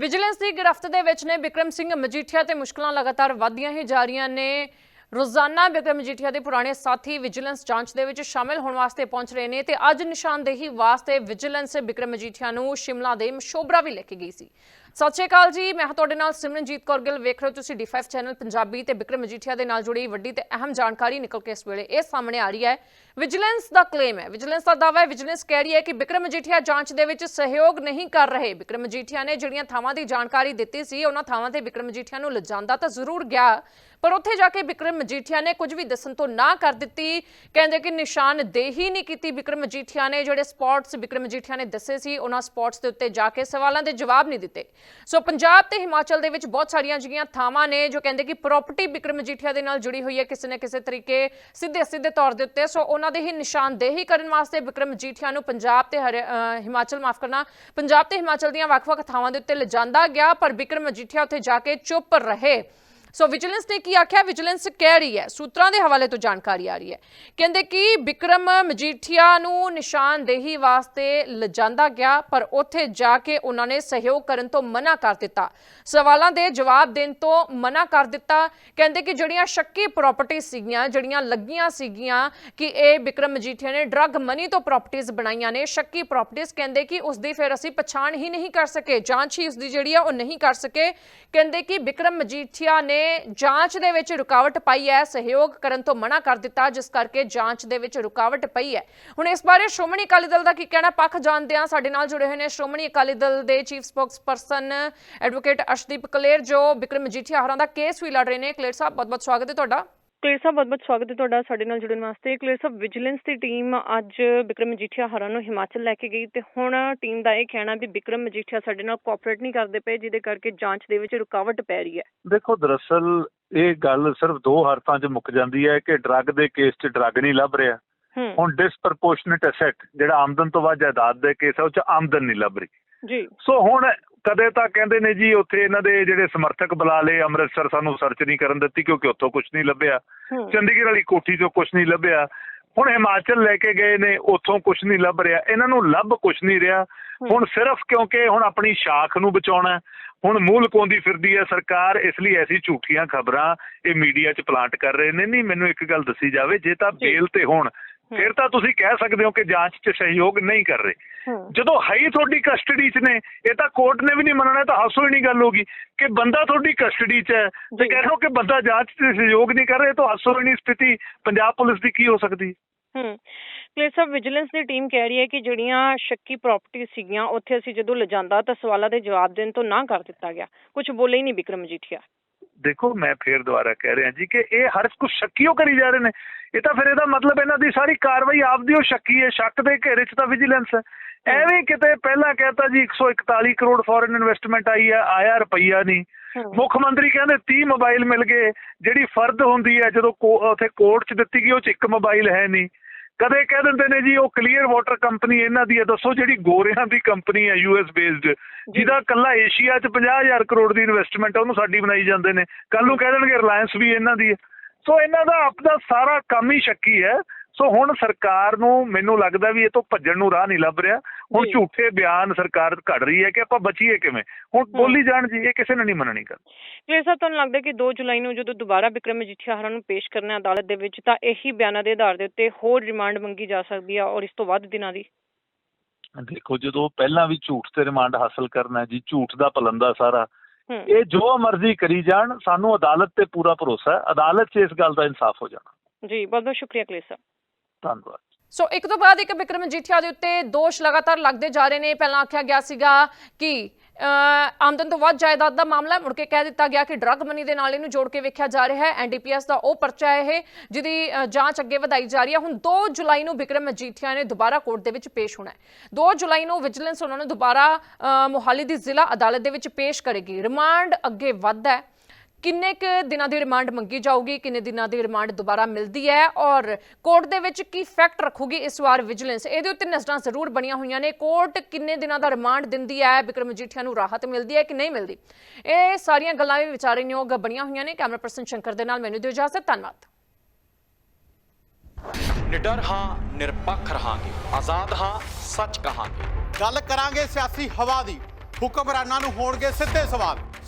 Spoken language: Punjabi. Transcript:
ਵਿਜੀਲੈਂਸ ਦੀ ਗ੍ਰਿਫਤ ਦੇ ਵਿੱਚ ਨੇ ਵਿਕਰਮ ਸਿੰਘ ਮਜੀਠੀਆ ਤੇ ਮੁਸ਼ਕਲਾਂ ਲਗਾਤਾਰ ਵਧਦੀਆਂ ਹੀ ਜਾ ਰਹੀਆਂ ਨੇ। ਰੋਜ਼ਾਨਾ ਵਿਕਰਮ ਮਜੀਠੀਆ ਦੇ ਪੁਰਾਣੇ ਸਾਥੀ ਵਿਜੀਲੈਂਸ ਜਾਂਚ ਦੇ ਵਿੱਚ ਸ਼ਾਮਿਲ ਹੋਣ ਵਾਸਤੇ ਪਹੁੰਚ ਰਹੇ ਨੇ ਤੇ ਅੱਜ ਨਿਸ਼ਾਨਦੇਹੀ ਵਾਸਤੇ ਵਿਜੀਲੈਂਸ ਵਿਕਰਮ ਮਜੀਠੀਆ ਨੂੰ ਸ਼ਿਮਲਾ ਦੇ ਮਸ਼ੋਬਰਾ ਵੀ ਲੈ ਕੇ ਗਈ ਸੀ। ਸਤਿ ਸ਼੍ਰੀ ਅਕਾਲ ਜੀ, ਮੈਂ ਹਾਂ ਤੁਹਾਡੇ ਨਾਲ ਸਿਮਰਨਜੀਤ ਕੌਰ ਗਿੱਲ। ਵੇਖ ਰਹੇ ਹੋ ਤੁਸੀਂ D5 ਚੈਨਲ ਪੰਜਾਬੀ ਤੇ ਬਿਕਰਮ ਮਜੀਠੀਆ ਦੇ ਨਾਲ ਜੁੜੀ ਵੱਡੀ ਤੇ ਅਹਿਮ ਜਾਣਕਾਰੀ ਨਿਕਲ ਕੇ ਇਸ ਵੇਲੇ ਇਹ ਸਾਹਮਣੇ ਆ ਰਹੀ ਹੈ। ਵਿਜੀਲੈਂਸ ਦਾ ਕਲੇਮ ਹੈ। ਵਿਜੀਲੈਂਸ ਦਾ ਦਾਅਵਾ ਹੈ। ਵਿਜੀਲੈਂਸ ਕਹਿ ਰਹੀ ਹੈ ਕਿ ਬਿਕਰਮ ਮਜੀਠੀਆ ਜਾਂਚ ਦੇ ਵਿੱਚ ਸਹਿਯੋਗ ਨਹੀਂ ਕਰ ਰਹੇ। ਬਿਕਰਮ ਮਜੀਠੀਆ ਨੇ ਜਿਹੜੀਆਂ ਥਾਵਾਂ ਦੀ ਜਾਣਕਾਰੀ ਦਿੱਤੀ ਸੀ, ਉਹਨਾਂ ਥਾਵਾਂ ਤੇ ਬਿਕਰਮ ਮਜੀਠੀਆ ਨੂੰ ਲਿਜਾਂਦਾ ਤਾਂ ਜ਼ਰੂਰ ਗਿਆ। ਪਰ ਉੱਥੇ ਜਾ ਕੇ ਬਿਕਰਮ ਮਜੀਠੀਆ ਨੇ ਕੁਝ ਵੀ ਦੱਸਣ ਤੋਂ ਨਾ ਕਰ ਦਿੱਤੀ। ਕਹਿੰਦੇ ਕਿ ਨਿਸ਼ਾਨਦੇਹੀ ਨਹੀਂ ਕੀਤੀ ਬਿਕਰਮ ਮਜੀਠੀਆ ਨੇ। ਜਿਹੜੇ ਸਪੌਟਸ ਬਿਕਰਮ ਮਜੀਠੀਆ ਨੇ ਦੱਸੇ ਸੀ, ਉਹਨਾਂ ਸਪੌਟਸ ਦੇ ਉੱਤੇ ਜਾ ਕੇ ਸਵਾਲਾਂ ਦੇ ਜਵਾਬ ਨਹੀਂ ਦਿੱਤੇ। ਸੋ ਪੰਜਾਬ ਤੇ ਹਿਮਾਚਲ ਦੇ ਵਿੱਚ ਬਹੁਤ ਸਾਰੀਆਂ ਜਿਹੜੀਆਂ ਥਾਵਾਂ ਨੇ ਜੋ ਕਹਿੰਦੇ ਕਿ ਪ੍ਰਾਪਰਟੀ ਬਿਕਰਮ ਮਜੀਠੀਆ ਦੇ ਨਾਲ ਜੁੜੀ ਹੋਈ ਹੈ, ਕਿਸੇ ਨਾ ਕਿਸੇ ਤਰੀਕੇ ਸਿੱਧੇ ਸਿੱਧੇ ਤੌਰ ਦੇ ਉੱਤੇ। ਸੋ ਉਹਨਾਂ ਦੇ ਹੀ ਨਿਸ਼ਾਨਦੇਹੀ ਕਰਨ ਵਾਸਤੇ ਬਿਕਰਮ ਮਜੀਠੀਆ ਨੂੰ ਪੰਜਾਬ ਤੇ ਹਰਿ- ਅਹ ਹਿਮਾਚਲ ਮਾਫ ਕਰਨਾ, ਪੰਜਾਬ ਤੇ ਹਿਮਾਚਲ ਦੀਆਂ ਵੱਖ-ਵੱਖ ਥਾਵਾਂ ਦੇ ਉੱਤੇ ਲਿਜਾਂਦਾ ਗਿਆ, ਪਰ ਬਿਕਰਮ ਮਜੀਠੀਆ ਉੱਥੇ ਜਾ ਕੇ ਚੁੱਪ ਰਹੇ। ਸੋ ਵਿਜੀਲੈਂਸ ਨੇ ਕੀ ਆਖਿਆ? ਵਿਜੀਲੈਂਸ ਕਹਿ ਰਹੀ ਹੈ, ਸੂਤਰਾਂ ਦੇ ਹਵਾਲੇ ਤੋਂ ਜਾਣਕਾਰੀ ਆ ਰਹੀ ਹੈ। ਕਹਿੰਦੇ ਕਿ ਵਿਕਰਮ ਮਜੀਠੀਆ ਨੂੰ ਨਿਸ਼ਾਨਦੇਹੀ ਵਾਸਤੇ ਲਿਜਾਂਦਾ ਗਿਆ, ਪਰ ਉੱਥੇ ਜਾ ਕੇ ਉਹਨਾਂ ਨੇ ਸਹਿਯੋਗ ਕਰਨ ਤੋਂ ਮਨਾ ਕਰ ਦਿੱਤਾ। ਸਵਾਲਾਂ ਦੇ ਜਵਾਬ ਦੇਣ ਤੋਂ ਮਨਾ ਕਰ ਦਿੱਤਾ। ਕਹਿੰਦੇ ਕਿ ਜਿਹੜੀਆਂ ਸ਼ੱਕੀ ਪ੍ਰਾਪਰਟੀ ਸੀਗੀਆਂ, ਜਿਹੜੀਆਂ ਲੱਗੀਆਂ ਸੀਗੀਆਂ ਕਿ ਇਹ ਵਿਕਰਮ ਮਜੀਠੀਆ ਨੇ ਡਰੱਗ ਮਨੀ ਤੋਂ ਪ੍ਰਾਪਰਟੀਆਂ ਬਣਾਈਆਂ ਨੇ, ਸ਼ੱਕੀ ਪ੍ਰਾਪਰਟੀਆਂ ਕਹਿੰਦੇ ਕਿ ਉਸ ਦੀ ਫਿਰ ਅਸੀਂ ਪਛਾਣ ਹੀ ਨਹੀਂ ਕਰ ਸਕੇ, ਜਾਂਚ ਹੀ ਉਸ ਦੀ ਜਿਹੜੀ ਆ ਉਹ ਨਹੀਂ ਕਰ ਸਕੇ। ਕਹਿੰਦੇ ਕਿ ਵਿਕਰਮ ਮਜੀਠੀਆ ਨੇ ਜਾਂਚ ਦੇ ਵਿੱਚ ਰੁਕਾਵਟ ਪਾਈ ਹੈ, ਸਹਿਯੋਗ ਕਰਨ ਤੋਂ ਮਨਾ ਕਰ ਦਿੱਤਾ, ਜਿਸ ਕਰਕੇ ਜਾਂਚ ਦੇ ਵਿੱਚ ਰੁਕਾਵਟ ਪਈ ਹੈ। ਹੁਣ ਇਸ ਬਾਰੇ ਸ਼੍ਰੋਮਣੀ ਅਕਾਲੀ ਦਲ ਦਾ ਕੀ ਕਹਿਣਾ? ਪੱਖ ਜਾਣਦੇ ਹਾਂ। ਸਾਡੇ ਨਾਲ ਜੁੜੇ ਹੋਏ ਨੇ ਸ਼੍ਰੋਮਣੀ ਅਕਾਲੀ ਦਲ ਦੇ chief spokesperson advocate Arshdeep Kaler, ਜੋ ਬਿਕਰਮ ਮਜੀਠੀਆ ਹਰਾਂ ਦਾ ਕੇਸ ਵੀ ਲੜ ਰਹੇ ਨੇ। ਕਲੇਰ ਸਾਹਿਬ, ਬਹੁਤ-ਬਹੁਤ ਸਵਾਗਤ ਹੈ ਤੁਹਾਡਾ। ਕਲੇਰ ਸਾਹਿਬ ਬਹੁਤ-ਬਹੁਤ ਸਵਾਗਤ ਹੈ ਤੁਹਾਡਾ ਸਾਡੇ ਨਾਲ ਜੁੜਨ ਵਾਸਤੇ। ਕਲੇਰ ਸਾਹਿਬ ਵਿਜੀਲੈਂਸ ਦੀ ਟੀਮ ਅੱਜ ਵਿਕਰਮ ਮਜੀਠੀਆ ਹਰਾਂ ਨੂੰ ਹਿਮਾਚਲ ਲੈ ਕੇ ਗਈ ਤੇ ਹੁਣ ਟੀਮ ਦਾ ਇਹ ਕਹਿਣਾ ਵੀ ਵਿਕਰਮ ਮਜੀਠੀਆ ਸਾਡੇ ਨਾਲ ਕੋਆਪਰੇਟ ਨਹੀਂ ਕਰਦੇ ਪਏ ਜਿਹਦੇ ਕਰਕੇ ਜਾਂਚ ਦੇ ਵਿੱਚ ਰੁਕਾਵਟ ਪੈ ਰਹੀ ਹੈ। ਦੇਖੋ ਦਰਅਸਲ ਇਹ ਗੱਲ ਸਿਰਫ ਦੋ ਹਰਤਾਂ 'ਚ ਮੁੱਕ ਜਾਂਦੀ ਹੈ ਕਿ ਡਰੱਗ ਦੇ ਕੇਸ 'ਚ ਡਰੱਗ ਨਹੀਂ ਲੱਭ ਰਿਹਾ। ਹੁਣ ਡਿਸਪ੍ਰੋਪੋਰਸ਼ਨੇਟ ਅਸੈਟ ਜਿਹੜਾ ਆਮਦਨ ਤੋਂ ਵੱਧ ਜਾਇਦਾਦ ਦੇ ਕੇਸ ਹੈ ਉਹ 'ਚ ਆਮਦਨ ਨਹੀਂ ਲੱਭ ਰਹੀ। ਜੀ। ਸੋ ਹੁਣ ਕਦੇ ਤਾਂ ਕਹਿੰਦੇ ਨੇ ਜੀ ਉੱਥੇ ਇਹਨਾਂ ਦੇ ਜਿਹੜੇ ਸਮਰਥਕ ਬੁਲਾ ਲਏ ਅੰਮ੍ਰਿਤਸਰ ਸਾਨੂੰ ਸਰਚ ਨਹੀਂ ਕਰਨ ਦਿੱਤੀ ਕਿਉਂਕਿ ਉੱਥੋਂ ਕੁਝ ਨਹੀਂ ਲੱਭਿਆ। ਚੰਡੀਗੜ੍ਹ ਵਾਲੀ ਕੋਠੀ 'ਚੋਂ ਕੁਝ ਨਹੀਂ ਲੱਭਿਆ। ਹੁਣ ਹਿਮਾਚਲ ਲੈ ਕੇ ਗਏ ਨੇ ਉੱਥੋਂ ਕੁਝ ਨਹੀਂ ਲੱਭ ਰਿਹਾ। ਇਹਨਾਂ ਨੂੰ ਲੱਭ ਕੁਝ ਨਹੀਂ ਰਿਹਾ। ਹੁਣ ਸਿਰਫ ਕਿਉਂਕਿ ਹੁਣ ਆਪਣੀ ਸ਼ਾਖ ਨੂੰ ਬਚਾਉਣਾ ਹੁਣ ਮੂਲ ਕੋਂਦੀ ਫਿਰਦੀ ਹੈ ਸਰਕਾਰ ਇਸ ਲਈ ਐਸੀ ਝੂਠੀਆਂ ਖਬਰਾਂ ਇਹ ਮੀਡੀਆ 'ਚ ਪਲਾਂਟ ਕਰ ਰਹੇ ਨੇ। ਨਹੀਂ ਮੈਨੂੰ ਇੱਕ ਗੱਲ ਦੱਸੀ ਜਾਵੇ ਜੇ ਤਾਂ। ਬੇਲ ਤੇ ਹੋਣ ਫਿਰ ਤਾਂ ਤੁਸੀਂ ਕਹਿ ਸਕਦੇ ਹੋ ਕਿ ਜਾਂਚ 'ਚ ਸਹਿਯੋਗ ਨਹੀਂ ਕਰ ਰਹੇ। ਜਦੋਂ ਹੈ ਹੀ ਤੁਹਾਡੀ ਕਸਟਡੀ 'ਚ ਨੇ ਇਹ ਤਾਂ ਕੋਰਟ ਨੇ ਵੀ ਨਹੀਂ ਮੰਨਣਾ ਤਾਂ ਹਾਸੋ ਹੀ ਨਹੀਂ ਗੱਲ ਹੋਗੀ ਕਿ ਬੰਦਾ ਤੁਹਾਡੀ ਕਸਟਡੀ 'ਚ ਹੈ ਤੇ। ਕਹਿ ਰਹੇ ਹੋ ਕਿ ਬੰਦਾ ਜਾਂਚ 'ਚ ਸਹਿਯੋਗ ਨਹੀਂ ਕਰ ਰਿਹਾ ਤਾਂ ਹਾਸੋ ਹੀ ਨਹੀਂ ਸਥਿਤੀ। ਪੰਜਾਬ ਪੁਲਿਸ ਦੀ ਕੀ ਹੋ ਸਕਦੀ? ਹੂੰ। ਕਲੇਰ ਸਾਹਿਬ ਵਿਜੀਲੈਂਸ ਦੀ ਟੀਮ ਕਹਿ ਰਹੀ ਹੈ ਕਿ ਜਿਹੜੀਆਂ ਸ਼ੱਕੀ ਪ੍ਰਾਪਰਟੀ ਸੀਗੀਆਂ ਉੱਥੇ ਅਸੀਂ ਜਦੋਂ ਲਿਜਾਂਦਾ ਤਾਂ ਸਵਾਲਾਂ ਦੇ ਜਵਾਬ ਦੇਣ ਤੋਂ ਨਾ ਕਰ ਦਿੱਤਾ ਗਿਆ। ਕੁਝ ਬੋਲੇ ਹੀ ਨਹੀਂ ਵਿਕਰਮ ਮਜੀਠੀਆ ਦੇਖੋ ਮੈਂ ਫੇਰ ਦੁਬਾਰਾ ਕਹਿ ਰਿਹਾ ਜੀ ਕਿ ਇਹ ਹਰ ਕੁਝ ਸ਼ੱਕੀਓ ਕਰੀ ਜਾ ਰਹੇ ਨੇ। ਇਹ ਤਾਂ ਫਿਰ ਇਹਦਾ ਮਤਲਬ ਇਹਨਾਂ ਦੀ ਸਾਰੀ ਕਾਰਵਾਈ ਆਪਦੀ ਉਹ ਸ਼ੱਕੀ ਹੈ। ਸ਼ੱਕ ਦੇ ਘੇਰੇ 'ਚ ਤਾਂ ਵਿਜੀਲੈਂਸ ਹੈ। ਐਵੇਂ ਕਿਤੇ ਪਹਿਲਾਂ ਕਹਿਤਾ ਜੀ 141 ਕਰੋੜ ਫੋਰਨ ਇਨਵੈਸਟਮੈਂਟ ਆਈ ਹੈ ਆਇਆ ਰੁਪਈਆ ਨਹੀਂ। ਮੁੱਖ ਮੰਤਰੀ ਕਹਿੰਦੇ 30 ਮੋਬਾਈਲ ਮਿਲ ਗਏ। ਜਿਹੜੀ ਫਰਦ ਹੁੰਦੀ ਹੈ ਜਦੋਂ ਉੱਥੇ ਕੋਰਟ 'ਚ ਦਿੱਤੀ ਗਈ ਉਹ 'ਚ ਇੱਕ ਮੋਬਾਈਲ ਹੈ ਨਹੀਂ। ਕਦੇ ਕਹਿ ਦਿੰਦੇ ਨੇ ਜੀ ਉਹ ਕਲੀਅਰ ਵਾਟਰ ਕੰਪਨੀ ਇਹਨਾਂ ਦੀ ਹੈ ਦੱਸੋ ਜਿਹੜੀ ਗੋਰਿਆਂ ਦੀ ਕੰਪਨੀ ਹੈ ਯੂਐਸ ਬੇਸਡ ਜਿਹਦਾ ਕੱਲਾ ਏਸ਼ੀਆ 'ਚ 50000 ਕਰੋੜ ਦੀ ਇਨਵੈਸਟਮੈਂਟ ਹੈ ਉਹਨੂੰ ਸਾਡੀ ਬਣਾਈ ਜਾਂਦੇ ਨੇ। ਕੱਲ ਨੂੰ ਕਹਿ ਦੇਣਗੇ ਰਿਲਾਇੰਸ ਵੀ ਇਹਨਾਂ ਦੀ ਹੈ। ਸੋ ਇਹਨਾਂ ਦਾ ਆਪਦਾ ਸਾਰਾ ਕੰਮ ਹੀ ਸ਼ੱਕੀ ਹੈ। ਸੋ ਹੁਣ ਸਰਕਾਰ ਨੂੰ ਮੈਨੂੰ ਲੱਗਦਾ ਵੀ ਇਹ ਤੋਂ ਭੱਜਣ ਨੂੰ ਰਾਹ ਨਹੀਂ ਲੱਭ ਰਿਹਾ। ਹੁਣ ਜੀ। ਝੂਠੇ ਬਿਆਨ ਸਰਕਾਰ ਘੜ ਰਹੀ ਹੈ ਕਿ ਆਪਾਂ ਬਚੀਏ ਕਿਵੇਂ? ਹੁਣ ਬੋਲੀ ਜਾਣ ਜੀ ਇਹ ਕਿਸੇ ਨੇ ਨਹੀਂ ਮੰਨਣੀ ਗੱਲ। ਕਲੇਰ ਸਾਹਿਬ ਤੁਹਾਨੂੰ ਲੱਗਦਾ ਕਿ 2 ਜੁਲਾਈ ਨੂੰ ਜਦੋਂ ਦੁਬਾਰਾ ਵਿਕਰਮ ਮਜੀਠੀਆ ਹਰਾਂ ਨੂੰ ਪੇਸ਼ ਕਰਨਾ ਹੈ ਅਦਾਲਤ ਦੇ ਵਿੱਚ ਤਾਂ ਇਹੀ ਬਿਆਨਾਂ ਦੇ ਆਧਾਰ ਦੇ ਉੱਤੇ ਹੋਰ ਰਿਮਾਂਡ ਮੰਗੀ ਜਾ ਸਕਦੀ ਹੈ ਔਰ ਇਸ ਤੋਂ ਵੱਧ ਦਿਨਾਂ ਦੀ? ਦੇਖੋ ਜਦੋਂ ਪਹਿਲਾਂ ਵੀ ਝੂਠ ਤੇ ਰਿਮਾਂਡ ਹਾਸਲ ਕਰਨਾ ਜੀ ਝੂਠ ਦਾ ਪਲੰਦਾ ਸਾਰਾ। ਇਹ ਜੋ ਮਰਜ਼ੀ ਕਰੀ ਜਾਣ ਸਾਨੂੰ ਅਦਾਲਤ ਤੇ ਪੂਰਾ ਭਰੋਸਾ ਹੈ। ਅਦਾਲਤ 'ਚ ਇਸ ਗੱਲ ਦਾ ਇਨਸਾਫ ਹੋ ਜਾਣਾ। ਜੀ ਬਹੁਤ ਬਹੁਤ ਸ਼ੁਕਰੀਆ ਕਲੇਰ ਸਾਹਿਬ। ਧੰਨਵਾਦ। ਸੋ ਇੱਕ ਤੋਂ ਬਾਅਦ ਇੱਕ ਵਿਕਰਮ ਮਜੀਠੀਆ ਦੇ ਉੱਤੇ ਦੋਸ਼ ਲਗਾਤਾਰ ਲੱਗਦੇ ਜਾ ਰਹੇ ਨੇ। ਪਹਿਲਾਂ ਆਖਿਆ ਗਿਆ ਸੀਗਾ ਕਿ ਆਮਦਨ ਤੋਂ ਵੱਧ ਜਾਇਦਾਦ ਦਾ ਮਾਮਲਾ ਮੁੜ ਕੇ ਕਹਿ ਦਿੱਤਾ ਗਿਆ ਕਿ ਡਰੱਗ ਮਨੀ ਦੇ ਨਾਲ ਇਹਨੂੰ ਜੋੜ ਕੇ ਵੇਖਿਆ ਜਾ ਰਿਹਾ ਹੈ। ਐਨਡੀਪੀਐਸ ਦਾ ਉਹ ਪਰਚਾ ਇਹ, ਜਿਹਦੀ ਜਾਂਚ ਅੱਗੇ ਵਧਾਈ ਜਾ ਰਹੀ ਹੈ। ਹੁਣ 2 ਜੁਲਾਈ ਨੂੰ ਵਿਕਰਮ ਮਜੀਠੀਆ ਨੇ ਦੁਬਾਰਾ ਕੋਰਟ ਦੇ ਵਿੱਚ ਪੇਸ਼ ਹੋਣਾ ਹੈ। 2 ਜੁਲਾਈ ਨੂੰ ਵਿਜੀਲੈਂਸ ਉਹਨਾਂ ਨੂੰ ਦੁਬਾਰਾ ਮੋਹਾਲੀ ਦੀ ਜ਼ਿਲ੍ਹਾ ਅਦਾਲਤ ਦੇ ਵਿੱਚ ਪੇਸ਼ ਕਰੇਗੀ। ਰਿਮਾਂਡ ਅੱਗੇ ਵੱਧਦਾ ਹੈ। ਕਿੰਨੇ ਕੁ ਦਿਨਾਂ ਦੀ ਰਿਮਾਂਡ ਮੰਗੀ ਜਾਊਗੀ ਕਿੰਨੇ ਦਿਨਾਂ ਦੀ ਰਿਮਾਂਡ ਦੁਬਾਰਾ ਮਿਲਦੀ ਹੈ ਔਰ ਕੋਰਟ ਦੇ ਵਿੱਚ ਕੀ ਫੈਕਟ ਰੱਖੂਗੀ ਇਸ ਵਾਰ ਵਿਜੀਲੈਂਸ ਇਹਦੇ ਉੱਤੇ ਨਜ਼ਰਾਂ ਜ਼ਰੂਰ ਬਣੀਆਂ ਹੋਈਆਂ ਨੇ। ਕੋਰਟ ਕਿੰਨੇ ਦਿਨਾਂ ਦਾ ਰਿਮਾਂਡ ਦਿੰਦੀ ਹੈ? ਵਿਕਰਮ ਮਜੀਠੀਆ ਨੂੰ ਰਾਹਤ ਮਿਲਦੀ ਹੈ ਕਿ ਨਹੀਂ ਮਿਲਦੀ? ਇਹ ਸਾਰੀਆਂ ਗੱਲਾਂ ਵੀ ਵਿਚਾਰਨਯੋਗ ਬਣੀਆਂ ਹੋਈਆਂ ਨੇ। ਕੈਮਰਾ ਪਰਸਨ ਸ਼ੰਕਰ ਦੇ ਨਾਲ ਮੈਨੂੰ ਦਿਓ ਇਜਾਜ਼ਤ। ਧੰਨਵਾਦ। ਨਿਡਰ ਹਾਂ ਨਿਰਪੱਖ ਰਹਾਂਗੇ। ਆਜ਼ਾਦ ਹਾਂ ਸੱਚ ਕਹਾਂਗੇ। ਗੱਲ ਕਰਾਂਗੇ ਸਿਆਸੀ ਹਵਾ ਦੀ। ਹੁਕਮਰਾਨਾਂ ਨੂੰ ਹੋਣਗੇ ਸਿੱਧੇ ਸਵਾਲ।